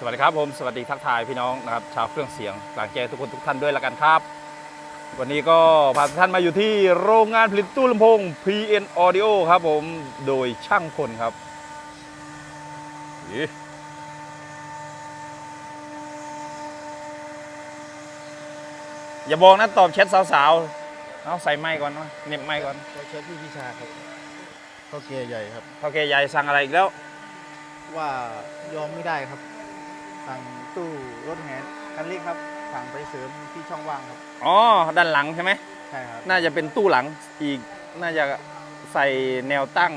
สวัสดีครับผมสวัสดีทักทายพี่น้องนะครับชาวเครื่องเสียงหลังใจทุกคนทุกท่านด้วยละกันครับ วันนี้ก็พาทุกท่านมาอยู่ที่โรงงานผลิตตู้ลำโพง PN Audio ครับผมโดยช่างพลครับอีอย่าบอกนะตอบแชทสาวๆเอาใส่ไม้ก่อนนะเหน็บไม้ก่อนเราใช้พี่พิชาครับข้าวเกยใหญ่ครับโอเคใหญ่สั่งอะไรอีกแล้ว ว่ายอมไม่ได้ครับ สั่งตู้รถแหนคันเล็กครับสั่งไปเสริมที่ช่องว่างครับ อ๋อ ด้านหลังใช่ไหม ใช่ครับ น่าจะเป็นตู้หลังอีก น่าจะใส่แนวตั้ง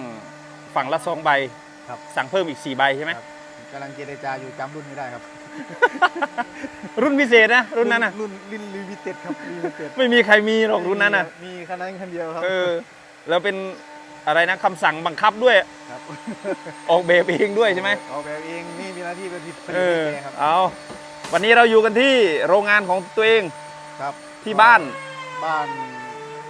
ฝั่งละสองใบ ครับ สั่งเพิ่มอีก4ใบใช่ไหมครับกำลังเจรจาอยู่จำรุ่นไม่ได้ครับ รุ่นพิเศษนะ รุ่นนั้นนะรุ่นรุ่นลิมิเต็ดครับลิมิเต็ดไม่มีใครมีหรอกรุ่นนั้นนะมีคันนั้นคันเดียวครับ เออ แล้วเป็น อะไรนะคำสั่งบังคับด้วย ครับออกแบบเองด้วยใช่ไหมออกแบบเองนี่มีหน้าที่เป็นผลิตผลิตเออเองครับเอาวันนี้เราอยู่กันที่โรงงานของตัวเองครับที่บ้านบ้าน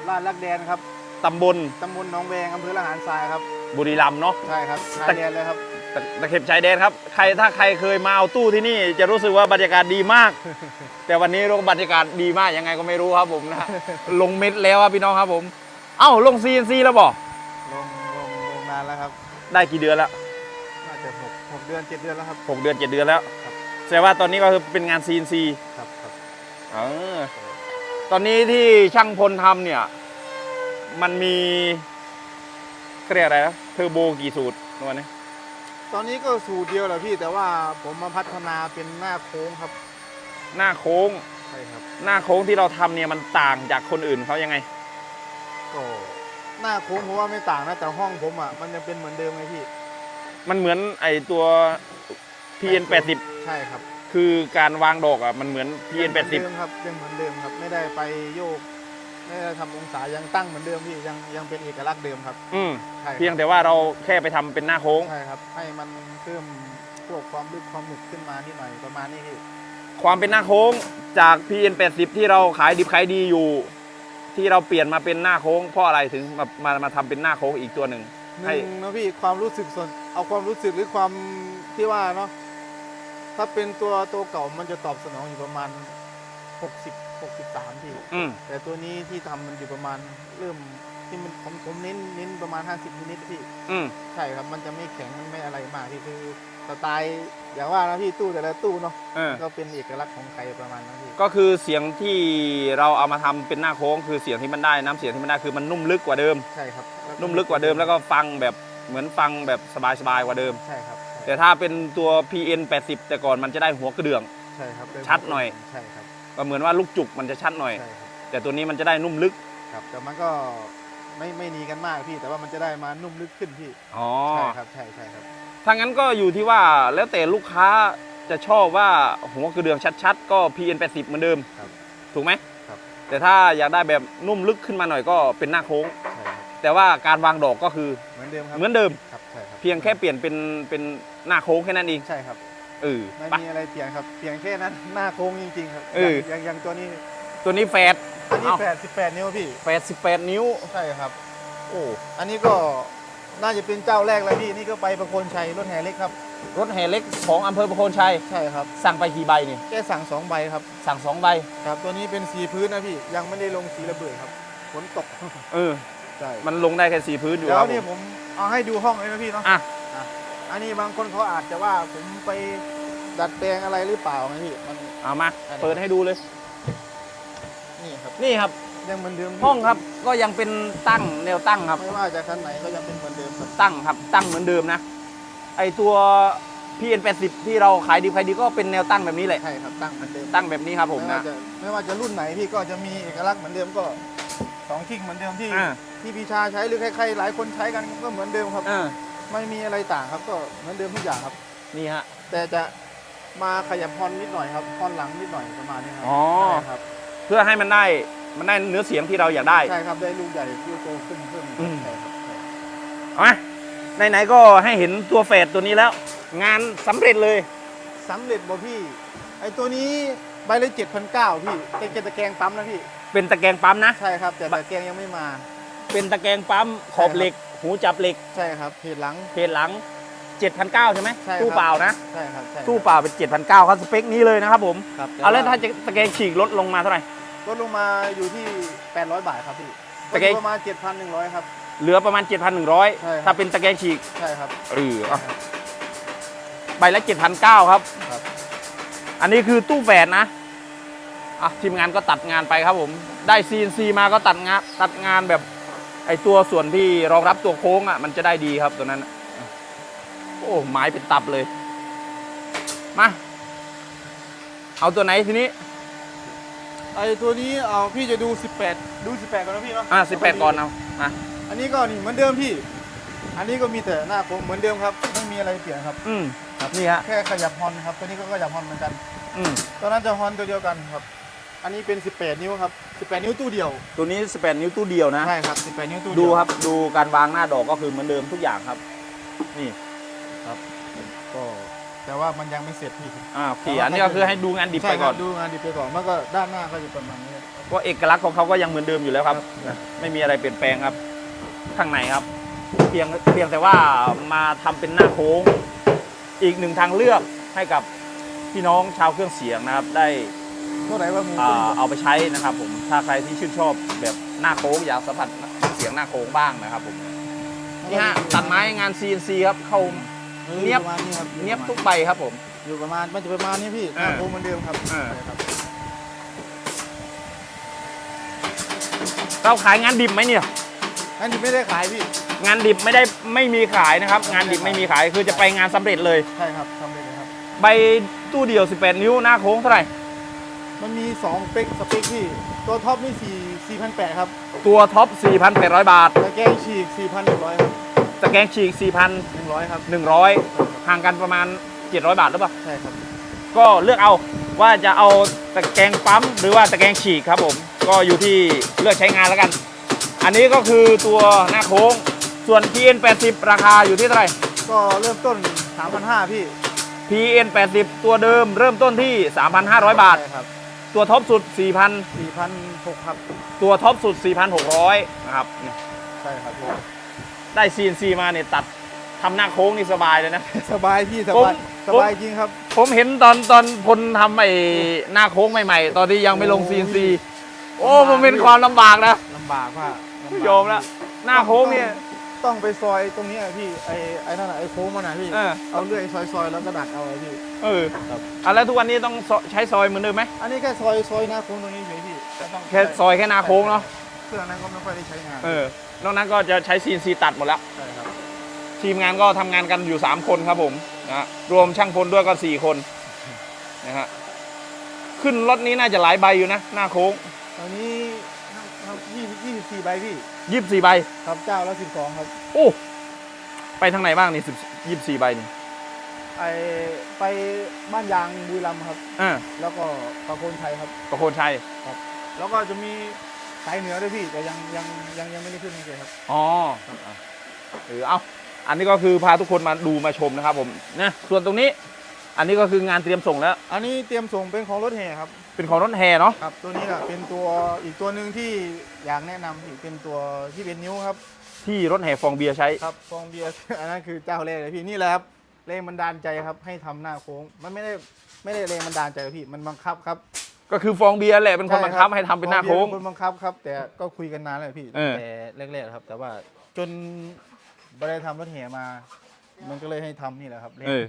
ลาดลักแดนครับตำบลตำบลหนองแวงอำเภอละหารทรายครับ บุรีรัมย์เนาะใช่ครับชายแดนเลยครับตะตะเข็บชายแดนครับใครถ้าใครเคยมาเอาตู้ที่นี่จะรู้สึกว่าบรรยากาศดีมาก แต่วันนี้บรรยากาศดีมากยังไงก็ไม่รู้ครับผมนะลงเม็ดแล้วครับพี่น้องครับผม เอ้าลง CNC แล้วบอกลงลงลง นานแล้วครับ ได้กี่เดือนแล้ว น่าจะหกหกเดือนเจ็ดเดือนแล้วครับ หกเดือนเจ็ดเดือนแล้ว ครับ แสดงว่าตอนนี้ก็คือเป็นงาน CNC ครับครับเออตอนนี้ที่ช่างพลทำเนี่ย มันมีเขาเรียกอะไรนะเทอร์โบกี่สูตรวันนี้ ตอนนี้ก็สูตรเดียวแหละพี่แต่ว่าผมมาพัฒนาเป็นหน้าโค้งครับ หน้าโค้ง ใช่ครับ หน้าโค้งที่เราทำเนี่ยมันต่างจากคนอื่นเขายังไง ก็ หน้าโค้งผมว่าไม่ต่างนะแต่ห้องผมอะมันยังเป็นเหมือนเดิมไงพี่มันเหมือนไอตัว PN 80ใช่ครับคือการวางดอกอะมันเหมือน PN ยังเหมือนเดิม80ครับยังเหมือนเดิมครับ ไม่ได้ไปโยก ไม่ได้ทำองศายังตั้งเหมือนเดิมพี่ยังยังเป็นเอกลักษณ์เดิมครับอืมใช่ครับ เพียงแต่ว่าเราแค่ไปทำเป็นหน้าโค้ง ใช่ครับ ให้มันเพิ่มพวกความลึกความหนึบขึ้นมานิดหน่อยประมาณนี้พี่ความเป็นหน้าโค้งจาก PN 80ที่เราขายดิบขายดีอยู่ ที่เราเปลี่ยนมาเป็นหน้าโค้งเพราะอะไรถึงมามามาทำเป็นหน้าโค้งอีกตัวหนึ่งหให้นึ่งนะพี่ความรู้สึกส่วนเอาความรู้สึกหรือความที่ว่าเนาะถ้าเป็นตัวตัวเก่ามันจะตอบสนองอยู่ประมาณ 60 63พี่อืมแต่ตัวนี้ที่ทำมันอยู่ประมาณเริ่มที่มันผมผมเน้นเน้นประมาณ 50นิดๆพี่ อืม ใช่ครับ มันจะไม่แข็งไม่อะไรมากพี่คือ สไตล์อย่างว่านะพี่ตู้แต่ละตู้เนาะเออ ก็เป็นเอกลักษณ์ของใครประมาณนั้นพี่ก็คือเสียงที่เราเอามาทำเป็นหน้าโค้งคือเสียงที่มันได้น้ำเสียงที่มันได้คือมันนุ่มลึกกว่าเดิม ใช่ครับนุ่มลึกกว่าเดิมแล้วก็ฟังแบบเหมือนฟังแบบสบายๆกว่าเดิม ใช่ครับใช่แต่ถ้าเป็นตัว PN 80 แต่ก่อนมันจะได้หัวกระเดื่อง ใช่ครับชัดหน่อย ใช่ครับก็เหมือนว่าลูกจุกมันจะชัดหน่อย ใช่ครับแต่ตัวนี้มันจะได้นุ่มลึกครับแต่มันก็ไม่ไม่หนีกันมากพี่แต่ว่ามันจะได้มานุ่มลึกขึ้นพี่อ๋อใช่ครับใช่ใช่ครับ ถ้างั้นก็อยู่ที่ว่าแล้วแต่ลูกค้าจะชอบว่าหัวกระเดื่องชัดๆ ก็ PN 80เหมือนเดิม ครับ ถูกไหมครับ แต่ถ้าอยากได้แบบนุ่มลึกขึ้นมาหน่อยก็เป็นหน้าโค้ง ใช่ครับแต่ว่าการวางดอกก็คือเหมือนเดิมครับเหมือนเดิม ครับใช่ครับเพียงแค่เปลี่ยนเป็นเป็นหน้าโค้งแค่นั้นเองใช่ครับเออไม่ไป มีอะไรเปลี่ยนครับเพียงแค่นั้นหน้าโค้งจริงๆครับเอออย่างอย่างตัวนี้ตัวนี้แฟด อันนี้เอ้า แปดสิบแปดนิ้วพี่ แฟด18 นิ้ว ใช่ครับ โอ้อันนี้ก็ น่าจะเป็นเจ้าแรกเลยพี่นี่ก็ไปประโคนชัยรถแห่เล็กครับ รถแห่เล็กของอำเภอประโคนชัย ใช่ครับ สั่งไปกี่ใบนี่แค่สั่งสองใบครับสั่งสองใบครับ ตัวนี้เป็นสีพื้นนะพี่ยังไม่ได้ลงสีระเบิดครับฝนตกเออใช่มันลงได้แค่สีพื้นอยู่เดี๋ยครับวนี่ผมผมเอาให้ดูห้องเลยนะพี่เนาะอะอะอันนี้บางคนเขาอาจจะว่าผมไปดัดแปลงอะไรหรือเปล่าไงพี่มันเอามาอันนี้เปิดให้ดูเลย นี่ครับนี่ครับยังเหมือนเดิมห้องครับ ก็ยังเป็นตั้งแนวตั้งครับไม่ว่าจะคันไหนก็ยังเป็นเหมือนเดิมครับ ตั้งครับตั้งเหมือนเดิมนะ ไอตัว PN 80 ที่เราขายดีขายดีก็เป็นแนวตั้งแบบนี้แหละ ใช่ครับตั้งเหมือนเดิมตั้งแบบนี้ครับผมไม่ว่านะจะไม่ว่าจะรุ่นไหนพี่ก็จะมีเอกลักษณ์เหมือนเดิมก็สองคิงเหมือนเดิมที่อ่า ที่พีชาใช้หรือใครๆหลายคนใช้กันก็เหมือนเดิมครับ อ่าไม่มีอะไรต่างครับก็เหมือนเดิมทุกอย่างครับ นี่ฮะ แต่จะมาขยับฮอนนิดหน่อยครับฮอนหลังนิดหน่อยประมาณนี้ครัอ๋อ ใช่ครับเพื่อให้มันได้มันได้เนื้อเสียงที่เราอยากได้ ใช่ครับได้ลูกใหญ่ลูกโตขึ้นเพิ่มอืม ใช่ครับใช่ เอามาไหนๆก็ให้เห็นตัวเฟดตัวนี้แล้ว งานสำเร็จเลยสำเร็จบ่พี่ ไอตัวนี้ใบละเจ็ดพันเก้าพี่เป็นตะแกรงปั๊มนะพี่ เป็นตะแกรงปั๊มนะ ใช่ครับ แต่ตะแกรงยังไม่มา เป็นตะแกรงปั๊มขอบเหล็ก หูจับเหล็กใช่ครับเพจหลัง เพจหลัง 7,900ใช่ไหมใช่ครับตู้เปล่านะ ใช่ครับใช่ครับตู้เปล่าเป็น 7,900ครับสเปคนี้เลยนะครับผมครับต่เอาแล้วถ้าจะตะแกรงฉีกลดลงมาเท่าไหร่ ลดลงมาอยู่ที่ 800 บาทครับพี่ตะเกียงลดประมาณ7,100ครับ เหลือประมาณ ใช่7,100ครับถ้าเป็นตะแกรงฉีกใช่ครับ เออเอาใบละ7,900ครับ ครับ อันนี้คือตู้แฝดนะ อะทีมงานก็ตัดงานไปครับผม ได้ CNC มาก็ตัดงานตัดงานแบบไอตัวส่วนที่รองรับตัวโค้งอะมันจะได้ดีครับตัวนั้นอะโอ้ไม้เป็นตับเลย มา เอาตัวไหนทีนี้ ไอตัวนี้เอาพี่จะดู 18 ดู 18ก่อนนะพี่เนาะอะ18 ก่อนเอามา อันนี้ก็นี่เหมือนเดิมพี่ อันนี้ก็มีแต่หน้าโค้งเหมือนเดิมครับ ไม่มีอะไรเปลี่ยนครับ อืมนี่ฮะแค่ขยับฮอนครับ ตัวนี้ก็ขยับฮอนเหมือนกันอืมตัวนั้นจะฮอนตัวเดียวกันครับ อันนี้เป็น 18 นิ้วครับ18 นิ้วตู้เดียว ตัวนี้ 18 นิ้วตู้เดียวนะ ใช่ครับ18นิ้วตู้เดีดูยวครับ ดูการวางหน้าดอกก็คือเหมือนเดิมทุกอย่างครับ นี่ก็แต่ว่ามันยังไม่เสร็จพี่อ่าโอเคอันนี้ก็คือให้ดูงานดิบไปก่อน ใช่ครับดูงานดิบไปก่อนมันก็ด้านหน้าก็อยู่ประมาณนี้ก็เอกลักษณ์ของเขาก็ยังเหมือนเดิมอยู่แล้วครับครับไม่มีอะไรเปลี่ยนแปลงครับ ข้างในครับ เพียงเพียงแต่ว่ามาทำเป็นหน้าโค้ง อีกหนึ่งทางเลือกให้กับพี่น้องชาวเครื่องเสียงนะครับ ได้เท่าไหร่ว่ามูอ่าเอาไปใช้นะครับ ผมถ้าใครที่ชื่นชอบแบบหน้าโค้งอยากสัมผัสเสียงหน้าโค้งบ้างนะครับผมนี่ฮะตัดไม้งาน CNC ครับเข้าเนีเนียยบบประมาณนี้ครับเนียบทุกใบครับผม อยู่ประมาณมันจะประมาณนี้พี่หอ่าน้าโค้งเหมือนเดิมครับอ่าใช่ครับเราขายงานดิบไหมเนี่ย อันนี้ไม่ได้ขายพี่ งานดิบไม่ได้ไม่มีขายนะครับ งานดิบไม่มีขายคือจะไปงานสำเร็จเลย ใช่ครับทำเลยนะครับ ใบตู้เดียว 18 นิ้วหน้าโค้งเท่าไหร่ มันมี2สเปคสเปคพี่ ตัวท็อปนี่4 4,800ครับตัวท็อป 4,800 บาทตะแกรงฉีก4,100ครับตะแกรงฉีก100ครับ 4,100 ห่างกันประมาณ 700 บาทหรือเปล่า ใช่ครับ ก็เลือกเอาว่าจะเอาตะแกรงปั๊มหรือว่าตะแกรงฉีกครับผม ก็อยู่ที่เลือกใช้งานแล้วกัน อันนี้ก็คือตัวหน้าโค้ง ส่วน PN 80ราคาอยู่ที่เท่าไหร่ ก็เริ่มต้น 3,500 พี่ PN 80ตัวเดิมเริ่มต้นที่ 3,500 บาท ใช่ครับตัวท็อปสุด4,600ครับ4,000ตัวท็อปสุด 4,600 นะครับเนี่ยใช่ครับพี่ได้ CNC มาเนี่ยตัดทำหน้าโค้งนี่สบายเลยนะ สบายพี่สผมบายสบายจริงครับ ผมเห็นตอนตอนพลทำไอ้หน้าโค้งใหม่ๆ ตอนที่ยังไม่ลง โอ้ CNC ย โอ้มันเป็นความลำบากนะลำบากมากผู้ชมแล้วหน้าโค้งเนี่ย ต้องไปซอยตรงนี้อะพี่ไอ้ไอ้นั่นอะไอ้โค้งมันอะพี่เออ เอาเลื่อยซอยๆแล้วก็ดัดเอาอะพี่ เออครับ อะแล้วทุกวันนี้ต้องซใช้ซอยเหมือนเดิมไหมอันนี้แค่ซอยซอยหน้าโค้งตรงนี้เฉยพี่แต่ต้องแค่ซอยแค่หน้าโค้งเนาะเครื่องนั้นก็ไม่ค่อยได้ใช้งานเออนอกนั้นก็จะใช้ CNC ตัดหมดแล้ว ใช่ครับทีมงานก็ทำงานกันอยู่ 3 คนครับผมนะฮะรวมช่างพลด้วยก็ 4 คนนะฮะขึ้นรถนี้น่าจะหลายใบอยู่นะ หน้าโค้งต อนนี้ยี่ยี่สิบสี่ใบพี่24ใบครับเจ้าละสิบสองครับ โอ้ไปทางไหนบ้างนี่10 24ใบนี่ไอไปบ้านยางบุรีรัมย์ครับอ่าแล้วก็ประโคนชัยครับประโคนชัยแล้วก็จะมีสายเหนือด้วยพี่แต่ยังยังยังยังไม่ได้ขึ้นเลยครับอ๋อเออเอาอันนี้ก็คือพาทุกคนมาดูมาชมนะครับผมนะส่วนตรงนี้ อันนี้ก็คืองานเตรียมส่งแล้ว อันนี้เตรียมส่งเป็นของรถแห่ครับ เป็นของรถแห่เนาะครับตัวนี้แหละเป็นตัวอีกตัวหนึ่งที่อยากแนะนำอีกเป็นตัวที่เป็นนิ้วครับที่รถแห่ฟองเบียร์ใช้ ครับฟองเบียร์ อันนั้นคือเจ้าแรกเลยพี่นี่แหละครับแรงบันดาลใจครับให้ทำหน้าโค้งมันไม่ได้ไม่ได้แรงบันดาลใจพี่มันบังคับครับก็คือฟองเบียร์แหละเป็นคนบังคับให้ทำเป็นหน้าโค้ง ฟอบียร์เป็นคนบังคับครับ แต่ก็คุยกันนานเลยพี่เออ แต่แรกๆครับ แต่ว่าจนไม่ได้ทำรถแห่มา มันก็เลยให้ทำนี่แหละครับเออ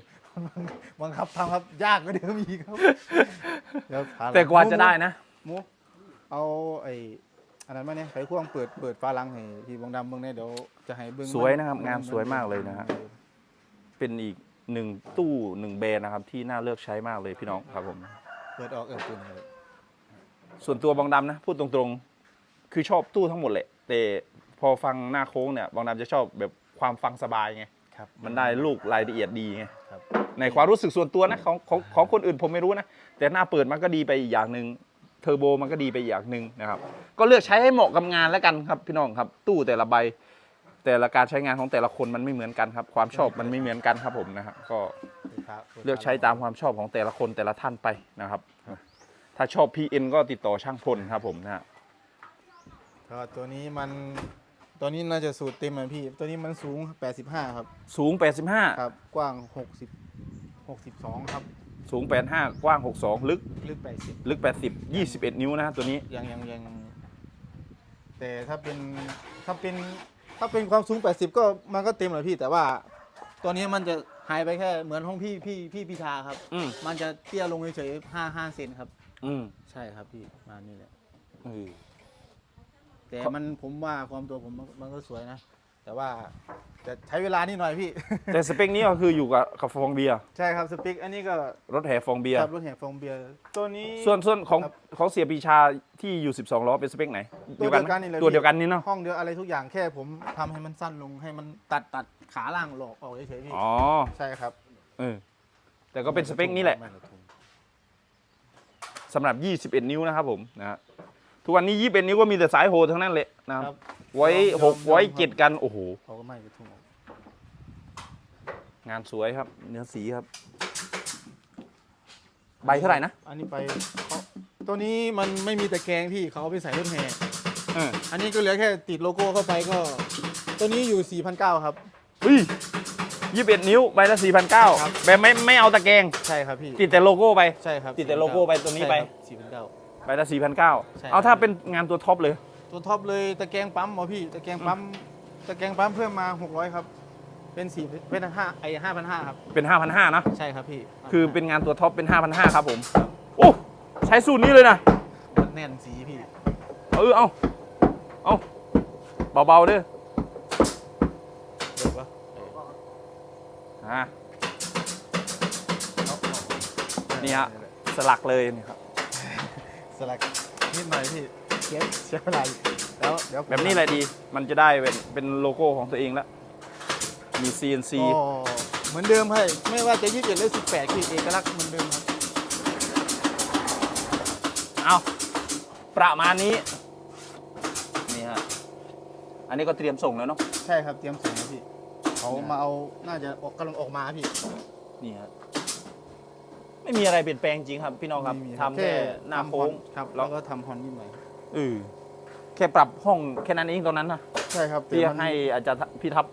บังคับทำครับยากกว่าเดิมอีกครับเดี๋ยวหแต่กว่าจะได้นะหมูเอาไอ้อันนั้นมาเนี่ยไขควงเปิดเปิดฟ้าลังให้พี่บงดำเบิ่งเนี่ยเดี๋ยวจะให้เบิ่งสวยนะครับงานสวยมากเลยนะฮะ เป็นอีกหนึ่งตู้หนึ่งแบรนด์นะครับ ที่น่าเลือกใช้มากเลยพี่น้องครับผม เปิดออกเออตัวนี้เลยส่วนตัวบองดำนะ พูดตรงๆ คือชอบตู้ทั้งหมดแหละ แต่พอฟังหน้าโค้งเนี่ยบองดำจะชอบแบบความฟังสบายไง ครับ มันได้ลูกรายละเอียดดีไง ครับ ในความรู้สึกส่วนตัวนะของของของคนอื่นผมไม่รู้นะ แต่หน้าเปิดมันก็ดีไปอีกอย่างหนึ่งเทอร์โบมันก็ดีไปอีกอย่างหนึ่งนะครับ ก็เลือกใช้ให้เหมาะกับงานแล้วกันครับพี่น้องครับ ตู้แต่ละใบ แต่ละการใช้งานของแต่ละคนมันไม่เหมือนกันครับ ความชอบมันไม่เหมือนกันครับผมนะครับก็เลือกใช้ตามความชอบของแต่ละคนแต่ละท่านไปนะครับ ถ้าชอบ PN ก็ติดต่อช่างพลครับผมนะฮะก็ตัวนี้มันตัวนี้น่าจะสูตรเต็มเลยพี่ ตัวนี้มันสูง 85 ครับ สูง 85 ครับ กว้าง 60 62 ครับสูง 85 กว้าง 62 ลึกลึก80 ลึก 80 21 นิ้วนะฮะตัวนี้ ยังยังยังแต่ถ้าเป็นถ้าเป็นถ้าเป็นความสูง 80 ก็มันก็เต็มเลยพี่แต่ว่า ตัวนี้มันจะหายไปแค่เหมือนห้องพี่พี่พี่พิชาครับ อืมมันจะเตี้ยลงเฉยๆ5 5เซนครับ อืมใช่ครับพี่มานี่แหละ เออแต่มันผมว่าความตัวผมมันมันก็สวยนะ แต่ว่าจะใช้เวลานิดหน่อยพี่ แต่สเปคนี้ก็คืออยู่กับกับฟองเบียร์ใช่ครับสปิกอันนี้ก็รถแห่ฟองเบียร์ขับรถแห่ฟองเบียร์ตัวนี้ ส่วนส่วนของครับของเสียปีชาที่อยู่ 12ล้อเป็นสเปคไหนตัวเดียวกันนี่แหละตัวพี่เดียวกันนี่เนาะห้องเดียวอะไรทุกอย่างแค่ผมทำให้มันสั้นลงให้มันตัดตัดขาล่างหลอกออกเฉยๆพี่อ๋อใช่ครับเออแต่ก็เป็นสเปคนี้แหละ ไม่กระทุ้งสำหรับ 21 นิ้วนะครับผมนะฮะทุกวันนี้ 21 นิ้วก็มีแต่สายโหดทั้งนั้นเลยนะคครัรับบ ไว้ยอมหกยอมไว้ครับเจ็ดกัน โอ้โหเขาก็ไม่กระทุ้งออกงานสวยครับ เนื้อสีครับ ใบเท่าไหร่นะอันนี้ไปเขาตัวนี้มันไม่มีตะแกรงพี่เขาเอาไปใส่รถแห่เอออันนี้ก็เหลือแค่ติดโลโก้เข้าไปก็ ตัวนี้อยู่ 4,900 ครับ เฮ้ย21นิ้วใบละครับ4,900แบบไม่ไม่เอาตะแกรงใช่ครับพี่ติดแต่โลโก้ไป ใช่ครับติดแต่โลโก้ไปตัวนี้ไปสี่พันเก้าใบละใช่4,900ครับเอาถ้าเป็นงานตัวท็อปเลย ตัวท็อปเลยตะแกรงปั๊มเหรอพี่ตะแกรงปั๊มตะแกรงปั๊มเพิ่มมา 600 ครับ เป็นสี่เป็นห้าไอห้าพันห้าครับ เป็น 5,500นะใช่ครับพี่คือเป็นงานตัวท็อปเป็น 5,500ครับผมโอ้ใช้สูตรนี้เลยนะแน่นสีพี่ เออเอาเอาเบาๆเด้อเดี๋ยวปะอ่านี่ฮะสลักเลยนี่ครับ สลักนิดหน่อยพี่ เสียเสียเวลาอีกแล้วเดี๋ยวผมแบบนี้แหละดี มันจะได้เป็นเป็นโลโก้ของตัวเองแล้ว มี CNC ก็เหมือนเดิมให้ไม่ว่าจะยี่สิบเจ็ดหรือสิบแปดคือเอกลักษณ์เหมือนเดิมครับเอาประมาณนี้ นี่ฮะ อันนี้ก็เตรียมส่งแล้วเนาะ ใช่ครับเตรียมส่งนะพี่เขาเนี่ยมาเอาน่าจะออกกำลังออกมาพี่ นี่ฮะ ไม่มีอะไรเปลี่ยนแปลงจริงครับ พี่น้องครับไม่มีทำแค่หน้าโค้งครับ แล้แล้ววก็ทำฮอนนิดหน่อย เออแค่ปรับห้องแค่นั้นเองตอนนั้นนะใช่ครับที่แต่มันให้อาจารย์พี่ทัพ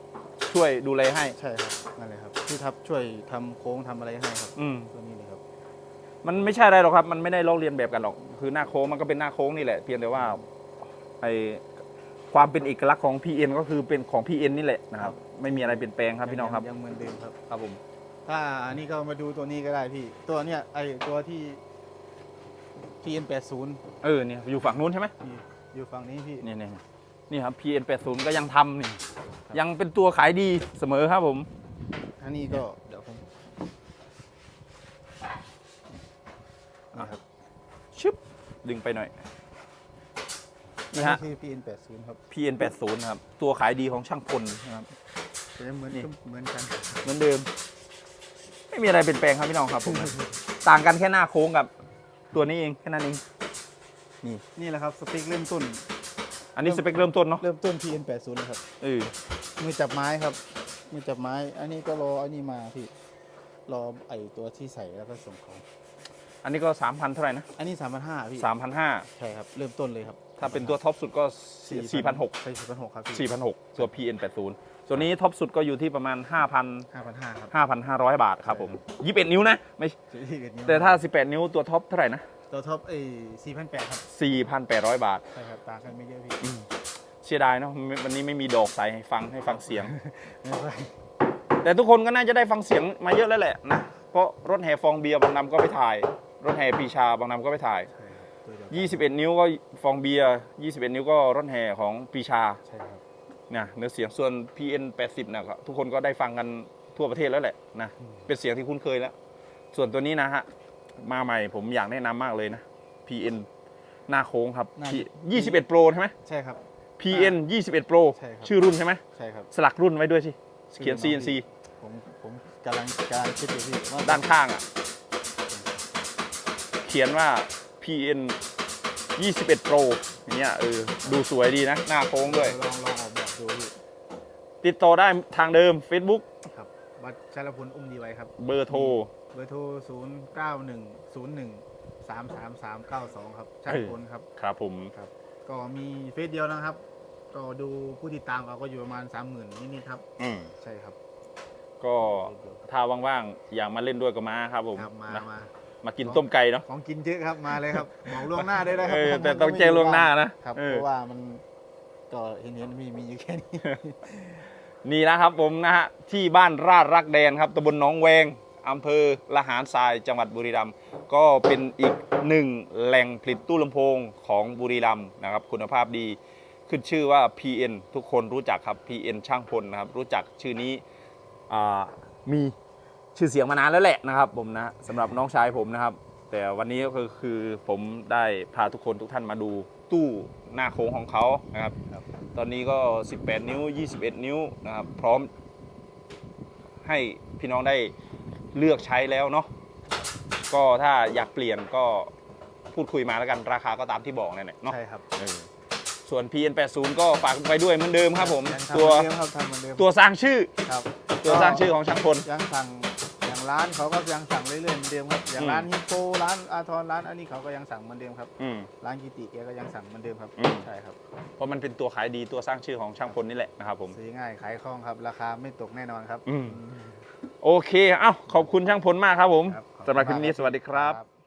ช่วยดูแลให้ ใช่ครับนั่นเลยครับพี่ทับช่วยทำโค้งทำอะไรให้ครับอืม ตัวนี้เลยครับ มันไม่ใช่อะไรหรอกครับ มันไม่ได้ลอกเรียนแบบกันหรอก คือหน้าโค้งมันก็เป็นหน้าโค้งนี่แหละ เพียงแต่ว่าไอความเป็นเอกลักษณ์ของ PN ก็คือเป็นของ PN นี่แหละนะครับ ไม่มีอะไรเปลี่ยนแปลงครับพี่น้องครับ ยังเหมือนเดิมครับ ครับผม ถ้าอันนี้ก็มาดูตัวนี้ก็ได้พี่ ตัวเนี้ยไอตัวที่ TN80 เออเนี่ยอยู่ฝั่งนู้นใช่ไหมพี่อยู่ฝั่งนี้พี่นี่นี่นี่ครับ PN 80ก็ยังทำนี่ยังเป็นตัวขายดีเสมอครับผม อันนี้ก็เดี๋ยวผมนี่ครับชึบดึงไปหน่อยนี่ฮะคือ PN80 ครับ PN 80นะครับ ตัวขายดีของช่างพลนะครับแต่เหมือนนี่เหมือนกันเหมือนเดิม ไม่มีอะไรเปลี่ยนแปลงครับพี่น้องครับผม ต่างกันแค่หน้าโค้งกับ ตัวนี้เองแค่นั้นเองนี่แหละครับสปิกเริ่มต้น อันนี้สเปคเริ่มต้นเนาะเริ่มต้น PN80 เลยครับเออมือจับไม้ครับมือจับไม้ อันนี้ก็รออันนี้มาพี่รอไอตัวที่ใส่แล้วก็ส่งของ อันนี้ก็3,000เท่าไหร่นะ อันนี้สามพันห้าพี่3,500ใช่ครับ เริ่มต้นเลยครับ ถ้าเป็นตัวท็อปสุดก็4,600ใช่สี่พันหกครับพี่4,600ตัว PN 80ส่วน นี้ท็อปสุดก็อยู่ที่ประมาณ 5,000 ห้าพันห้าครับ 5,500 บาทครับผม21 นิ้วนะไม่ที่เกิดนี้แต่ถ้า 18 นิ้วตัวท็อปเท่าไหร่นะ ตัวท็อปเอสี่พันแปดครับ4,800 บาท ใช่ครับต่างกันไม่เยอะพี่เสียดายเนาะไม่วันนี้ไม่มีดอกใส่ให้ฟังให้ฟังเสียง ไม่เป็นไรแต่ทุกคนก็น่าจะได้ฟังเสียงมาเยอะแล้วแหละนะเพราะรถแห่ฟองเบียร์บางนำก็ไปถ่าย รถแห่ปีชาบางนำก็ไปถ่ายใช่ครับตัวเดียว21 นิ้วก็ฟองเบียร์21 นิ้วก็รถแห่ของปีชา ใช่ครับ นะเนื้อเสียงส่วน PN 80นะก็ทุกคนก็ได้ฟังกันทั่วประเทศแล้วแหละนะเป็นเสียงที่คุ้นเคยแล้ว ส่วนตัวนี้นะฮะมาใหม่ผมอยากแนะนำมากเลยนะ PN หน้าโค้งครับ หน้า P 21 Pro ใช่ไหม ใช่ครับ PN 21 Pro ใช่ครับ ชื่อรุ่นใช่ไหมใช่ครับ สลักรุ่นไว้ด้วยสิเขียน ชื่อน้อง CNC ผมผมกำลังกำลังคิดอยู่พี่ว่าด้านข้างอะ เขียนว่า PN 21 Pro อย่างเงี้ยเออดูสวยดีนะ หน้าโค้งด้วย ลองลองออกแบบ ดูพี่ติดต่อได้ทางเดิม Facebook ครับวัดชาลพลอุ้มดีไว้ครับ เบอร์โทร เบอร์โทร 0 9 1 0 1 3 3 3 9 2 ครับช่างเออพลครับ ครับผมก็มีเฟซเดียวนะครับ ก็ดูผู้ติดตามเขาก็อยู่ประมาณ 30,000นิดๆครับ อืมใช่ครับก็ถ้าว่างๆ อยากมาเล่นด้วยก็มาครับผมครับมานะมา มากินต้มไก่เนาะ ของกินเยอะครับมาเลยครับบอกล่วงหน้าได้เลยครัเออผมแต่ต้องแจ้งล่วงหน้านะครับเออ เพราะว่ามัน ก็เห็นเห็นมีมีอยู่แค่นี้ นี่นะครับผมนะฮะที่บ้านราชรักแดนครับตำบลหนองแวงอำเภอละหารทรายจังหวัดบุรีรัมย์ก็เป็นอีกหนึ่งแหล่งผลิตตู้ลำโพงของบุรีรัมย์นะครับ คุณภาพดีขึ้นชื่อว่า PN ทุกคนรู้จักครับ PN ช่างพลนะครับ รู้จักชื่อนี้มีชื่อเสียงมานานแล้วแหละนะครับผมนะสำหรับน้องชายผมนะครับ แต่วันนี้ก็คือผมได้พาทุกคนทุกท่านมาดู ตู้หน้าโค้งของเขานะครับ ตอนนี้ก็ 18 นิ้ว 21 นิ้วนะครับ พร้อมให้พี่น้องได้เลือกใช้แล้วเนาะ ก็ถ้าอยากเปลี่ยนก็พูดคุยมาแล้วกันราคาก็ตามที่บอกนั่นแหละเนาะ ใช่ครับเออส่วน PN80 ก็ฝากไปด้วยเหมือนเดิมครับผมยังทำตัวเหมือนเดิมครับทำเหมือนเดิมตัวสร้างชื่อครับตัวสร้างชื่อของช่างพลยังสั่งอย่าง ร้านเขาก็ยังสั่งเรื่อยๆเหมือนเดิมครับ อย่างอืมร้านฮิปโปร้านอาทรร้านอันนี้เขาก็ยังสั่งเหมือนเดิมครับ อืม ร้านกิติแกก็ยังสั่งเหมือนเดิมครับ อืม ใช่ครับเพราะมันเป็นตัวขายดีตัวสร้างชื่อของช่างพลนี่แหละนะครับผม ซื้อง่ายขายคล่องครับ ราคาไม่ตกแน่นอนครับอืม โอเค เอ้า ขอบคุณช่างพลมากครับผมครับขอบคุณสำหรับคลิปนี้ มากสวัสดีครับครับ